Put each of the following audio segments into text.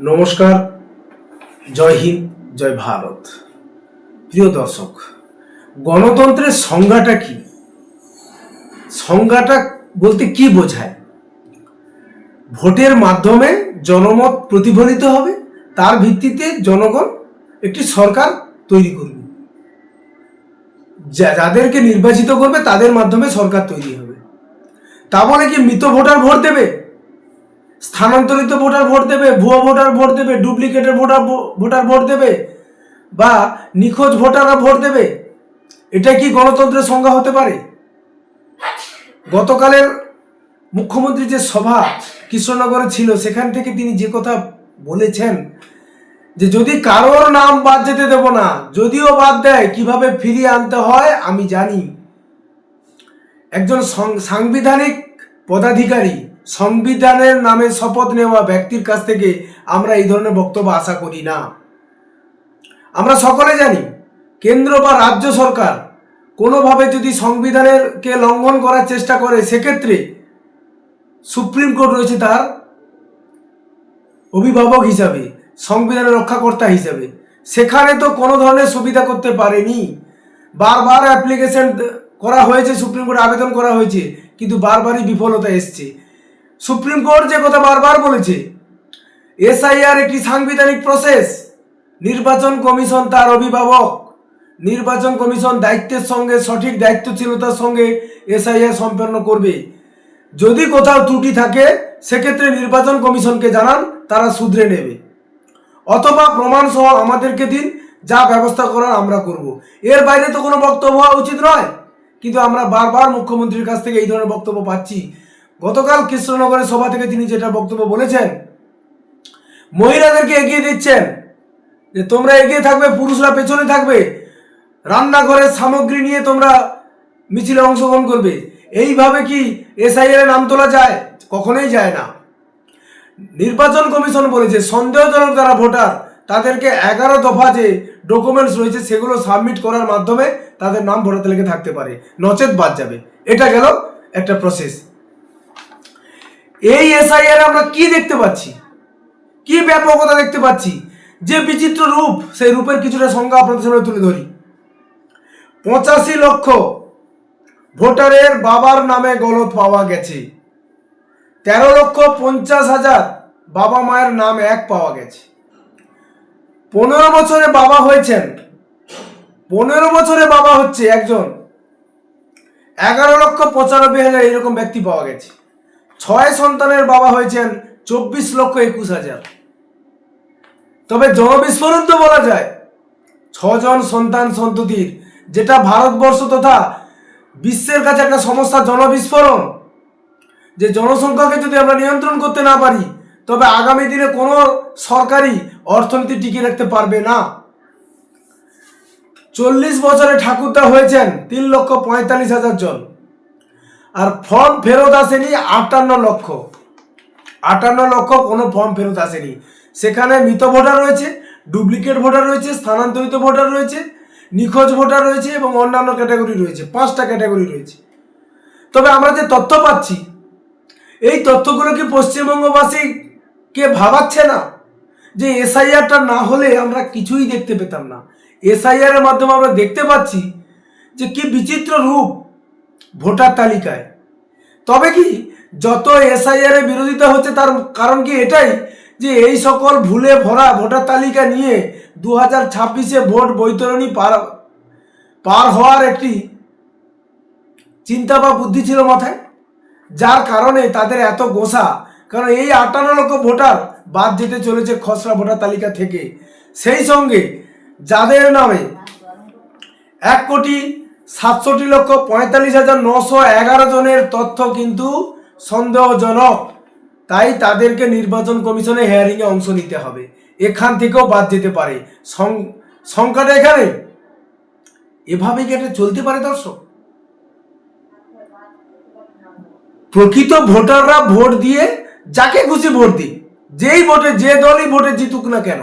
নমস্কার, জয় হিন্দ, জয় ভারত। প্রিয় দর্শক, গণতন্ত্রের সংজ্ঞাটা কি? সংজ্ঞাটা বলতে কি বোঝায়? ভোটের মাধ্যমে জনমত প্রতিফলিত হবে, তার ভিত্তিতে জনগণ একটি সরকার তৈরি করবে। যাদেরকে নির্বাচিত করবে, তাদের মাধ্যমে সরকার তৈরি হবে। তা বলে কি মৃত ভোটার ভোট দেবে? স্থানান্তরিত ভোটার ভোট দেবে, ভুয়ো ভোটার ভোট দেবে, ডুপ্লিকেটের ভোটার ভোটার ভোট দেবে, বা নিখোঁজ ভোটাররা ভোট দেবে, এটা কি গণতন্ত্রের সংজ্ঞা হতে পারে? গতকালের মুখ্যমন্ত্রী যে সভা কৃষ্ণনগরে ছিল, সেখান থেকে তিনি যে কথা বলেছেন যে যদি কারোর নাম বাদ যেতে দেব না, যদিও বাদ দেয়, কীভাবে ফিরিয়ে আনতে হয় আমি জানি। একজন সাংবিধানিক পদাধিকারী সংবিধানের নামে শপথ নেওয়া ব্যক্তির কাছ থেকে আমরা এই ধরনের বক্তব্য আশা করি না। আমরা সকলে জানি, কেন্দ্র বা রাজ্য সরকার কোনোভাবে যদি সংবিধানের কে লঙ্ঘন করার চেষ্টা করে, সেক্ষেত্রে সুপ্রিম কোর্ট রয়েছে তার অভিভাবক হিসাবে, সংবিধানের রক্ষাকর্তা হিসাবে। সেখানে তো কোনো ধরনের সুবিধা করতে পারেনি। বারবার অ্যাপ্লিকেশন করা হয়েছে, সুপ্রিম কোর্টে আবেদন করা হয়েছে, কিন্তু বারবারই বিফলতা এসছে। সুপ্রিম কোর্ট যে কথা বারবার বলেছে, এসআইআর একটি সাংবিধানিক প্রসেস, নির্বাচন কমিশন তার অভিভাবক, নির্বাচন কমিশন দায়িত্বের সঙ্গে, সঠিক দায়িত্বশীলতার সঙ্গে এসআইআর সম্পন্ন করবে। যদি কোথাও ত্রুটি থাকে, সেক্ষেত্রে নির্বাচন কমিশনকে জানান, তারা শুধরে নেবে। অথবা প্রমাণ সহ আমাদেরকে দিন, যা ব্যবস্থা করার আমরা করব। এর বাইরে তো কোনো বক্তব্য হওয়া উচিত নয়। কিন্তু আমরা বারবার মুখ্যমন্ত্রীর কাছ থেকে এই ধরনের বক্তব্য পাচ্ছি। গতকাল কৃষ্ণনগরের সভা থেকে তিনি যেটা বক্তব্য বলেছেন, মহিলাদেরকে এগিয়ে দিচ্ছেন, যে তোমরা এগিয়ে থাকবে, পুরুষরা পেছনে থাকবে, রান্নাঘরের সামগ্রী নিয়ে তোমরা মিছিলে অংশগ্রহণ করবে। এইভাবে কি এসআইএর নাম তোলা যায়? কখনোই যায় না। নির্বাচন কমিশন বলেছে, সন্দেহজনক যারা ভোটার, তাদেরকে এগারো দফা যে ডকুমেন্টস রয়েছে, সেগুলো সাবমিট করার মাধ্যমে তাদের নাম ভোটার তালিকায় থাকতে পারে। নচেত বাদ যাবে। এটা গেল একটা প্রসেস এই এসআইআর আমরা কি দেখতে পাচ্ছি? কি ব্যাপকতা দেখতে পাচ্ছি? যে বিচিত্র রূপ, সেই রূপের কিছুটা সংজ্ঞা আপনাদের সামনে তুলে ধরি। পঁচাশি লক্ষ ভোটারের বাবার নামে গলত পাওয়া গেছে। তেরো লক্ষ পঞ্চাশ হাজার বাবা মায়ের নাম এক পাওয়া গেছে। পনেরো বছরে বাবা হয়েছেন। পনেরো বছরে বাবা হচ্ছে একজন। এগারো লক্ষ পঁচানব্বই হাজার এরকম ব্যক্তি পাওয়া গেছে। ছয় সন্তানের বাবা হয়েছেন চব্বিশ লক্ষ একুশ হাজার। তবে জনবিস্ফোরণ তো বলা যায়। ছজন সন্তান সন্ততির, যেটা ভারতবর্ষ তথা বিশ্বের কাছে একটা সমস্যা জনবিস্ফোরণ। যে জনসংখ্যাকে যদি আমরা নিয়ন্ত্রণ করতে না পারি, তবে আগামী দিনে কোনো সরকারি অর্থনীতি টিকিয়ে রাখতে পারবে না। চল্লিশ বছরে ঠাকুরদা হয়েছেন তিন লক্ষ পঁয়তাল্লিশ হাজার জন। আর ফর্ম ফেরত আসেনি আটান্ন লক্ষ। আটান্ন লক্ষ কোনো ফর্ম ফেরত আসেনি। সেখানে মৃত ভোটার রয়েছে ডুপ্লিকেট ভোটার রয়েছে, স্থানান্তরিত ভোটার রয়েছে, নিখোঁজ ভোটার রয়েছে এবং অন্যান্য ক্যাটাগরি রয়েছে, পাঁচটা ক্যাটাগরি রয়েছে। তবে আমরা যে তথ্য পাচ্ছি, এই তথ্যগুলো কি পশ্চিমবঙ্গবাসীকে ভাবাচ্ছে না? যে এসআইআরটা না হলে আমরা কিছুই দেখতে পেতাম না। এসআইআর এর মাধ্যমে আমরা দেখতে পাচ্ছি যে কি বিচিত্র রূপ ভোটার তালিকায়। তবে কি, যত এসআইআর বিরোধিতা হচ্ছে, তার কারণ কি এটাই? যে এই সকল ভুলে ভরা ভোটার তালিকা নিয়ে দু হাজার ছাব্বিশে ভোট বৈতরণী পার পার হওয়ার একটি চিন্তা বা বুদ্ধি ছিল মাথায়। যার কারণে তাদের এত গোসা। কারণ এই আটান্ন লক্ষ ভোটার বাদ যেতে চলেছে খসড়া ভোটার তালিকা থেকে। সেই সঙ্গে যাদের নামে এক কোটি সাতষট্টি লক্ষ পঁয়তাল্লিশ হাজার নশো এগারো জনের তথ্য কিন্তু সন্দেহজনক। তাই তাদেরকে নির্বাচন কমিশনে হেয়ারিংয়ে অংশ নিতে হবে। এখান থেকেও বাদ যেতে পারে। সংখ্যাটা এখানে? এভাবে কি এটা চলতে পারে দর্শক? প্রকৃত ভোটাররা ভোট দিয়ে যাকে খুশি ভোট দিক, যেই ভোটে যে দলই ভোটে জিতুক না কেন,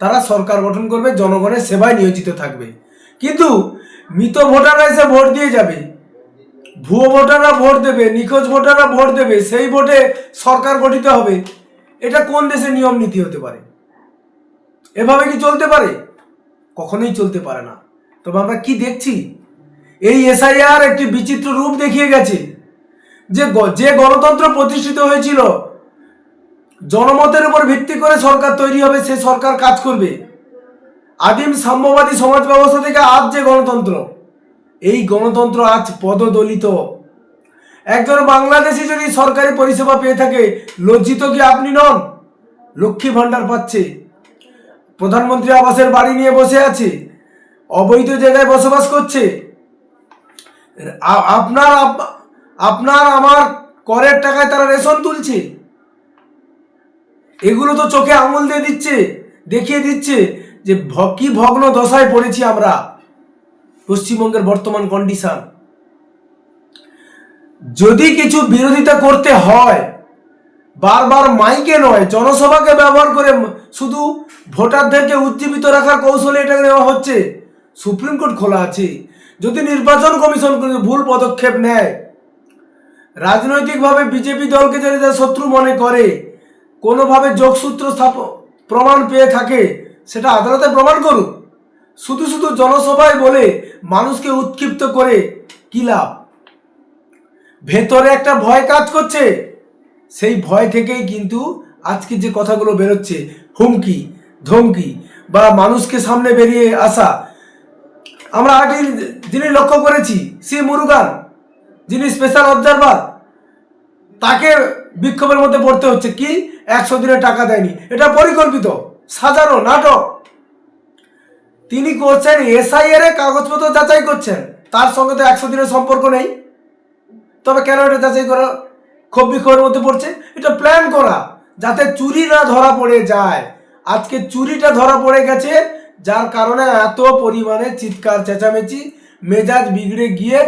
তারা সরকার গঠন করবে, জনগণের সেবায় নিয়োজিত থাকবে। কিন্তু মৃত ভোটাররা এসে ভোট দিয়ে যাবে। ভুয়ো ভোটাররা ভোট দেবে, নিখোঁজ ভোটাররা ভোট দেবে, সেই ভোটে সরকার গঠিত হবে। এটা কোন দেশে নিয়ম নীতি হতে পারে? এভাবে কি চলতে পারে? কখনোই চলতে পারে না। তবে আমরা কি দেখছি? এই এসআইআর একটি বিচিত্র রূপ দেখিয়ে গেছে, যে যে গণতন্ত্র প্রতিষ্ঠিত হয়েছিল, জনমতের উপর ভিত্তি করে সরকার তৈরি হবে, সে সরকার কাজ করবে। আদিম সাম্যবাদী সমাজ ব্যবস্থা থেকে আজ যে গণতন্ত্র, এই গণতন্ত্র আজ পদদলিত। একজন বাংলাদেশি যদি সরকারি পরিষেবা পেয়ে থাকে, লজ্জিত কি আপনি নন? লক্ষ্মী ভাণ্ডার পাচ্ছে। প্রধানমন্ত্রী আবাসের বাড়ি নিয়ে বসে আছে, অবৈধ জায়গায় বসবাস করছে। আপনার আপ- আপনার আমার করের টাকায় তারা রেশন তুলছে। এগুলো তো চোখে আঙুল দিয়ে দিচ্ছে, দেখিয়ে দিচ্ছে। যে কি ভগ্ন দশায় পড়েছি আমরা? পশ্চিমবঙ্গের বর্তমান কন্ডিশন যদি কিছু বিরোধিতা করতে হয়, বারবার মাইকে নয়, জনসভাকে ব্যবহার করে শুধু ভোটারদেরকে উজ্জীবিত রাখার কৌশলে এটা নেওয়া হচ্ছে, সুপ্রিম কোর্ট খোলা আছে। যদি নির্বাচন কমিশন ভুল পদক্ষেপ নেয়, রাজনৈতিকভাবে বিজেপি দলকে যদি শত্রু মনে করে, কোনোভাবে যোগসূত্র স্থাপ, প্রমাণ পেয়ে থাকে সেটা আদালতে প্রমাণ করুক শুধু শুধু জনসভায় বলে মানুষকে উৎক্ষিপ্ত করে কি লাভ? ভেতরে একটা ভয় কাজ করছে। সেই ভয় থেকেই কিন্তু আজকে যে কথাগুলো বেরোচ্ছে, হুমকি, ধমকি বা মানুষকে সামনে বেরিয়ে আসা। আমরা আগে যিনি লক্ষ্য করেছি সি মুরুগান, যিনি স্পেশাল অবজারভার তাকে বিক্ষোভের মধ্যে পড়তে হচ্ছে। কি? একশো দিনের টাকা দেয়নি। এটা পরিকল্পিত। সাজানো নাটক। তিনি করছেন এসআইআর এর কাগজপত্র যাচাই করছেন। তার সঙ্গে তো একশো দিনের সম্পর্ক নেই। তবে কেন এটা যাচাই করা ক্ষোভ বিক্ষোভের মধ্যে পড়ছে? এটা প্ল্যান করা, যাতে চুরি না ধরা পড়ে যায়। আজকে চুরিটা ধরা পড়ে গেছে, যার কারণে এত পরিমাণে চিৎকার, চেঁচামেচি, মেজাজ বিগড়ে গিয়ে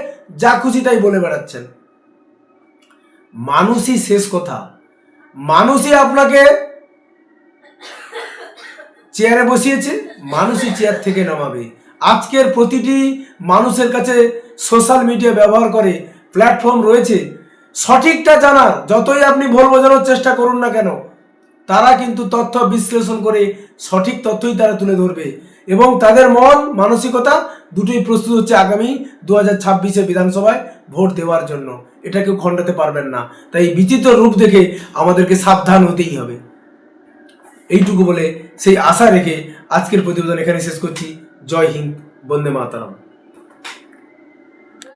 যা খুশি তাই বলে বেড়াচ্ছেন। মানুষই শেষ কথা। মানুষই আপনাকে চেয়ারে বসিয়েছে, মানুষই চেয়ার থেকে নামাবে। আজকের প্রতিটি মানুষের কাছে সোশ্যাল মিডিয়া ব্যবহার করে প্ল্যাটফর্ম রয়েছে। সঠিকটা জানার, যতই আপনি ভুল বোঝানোর চেষ্টা করুন না কেন, তারা কিন্তু তথ্য বিশ্লেষণ করে সঠিক তথ্যই তারা তুলে ধরবে। এবং তাদের মন, মানসিকতা দুটোই প্রস্তুত হচ্ছে আগামী দু হাজার ছাব্বিশে বিধানসভায় ভোট দেওয়ার জন্য। এটা কেউ খণ্ডাতে পারবেন না। তাই বিচিত্র রূপ দেখে আমাদেরকে সাবধান হতেই হবে। এইটুকু বলে সেই আশা রেখে আজকের প্রতিবেদন এখানে শেষ করছি। জয় হিন্দ বন্দে মাতারাম।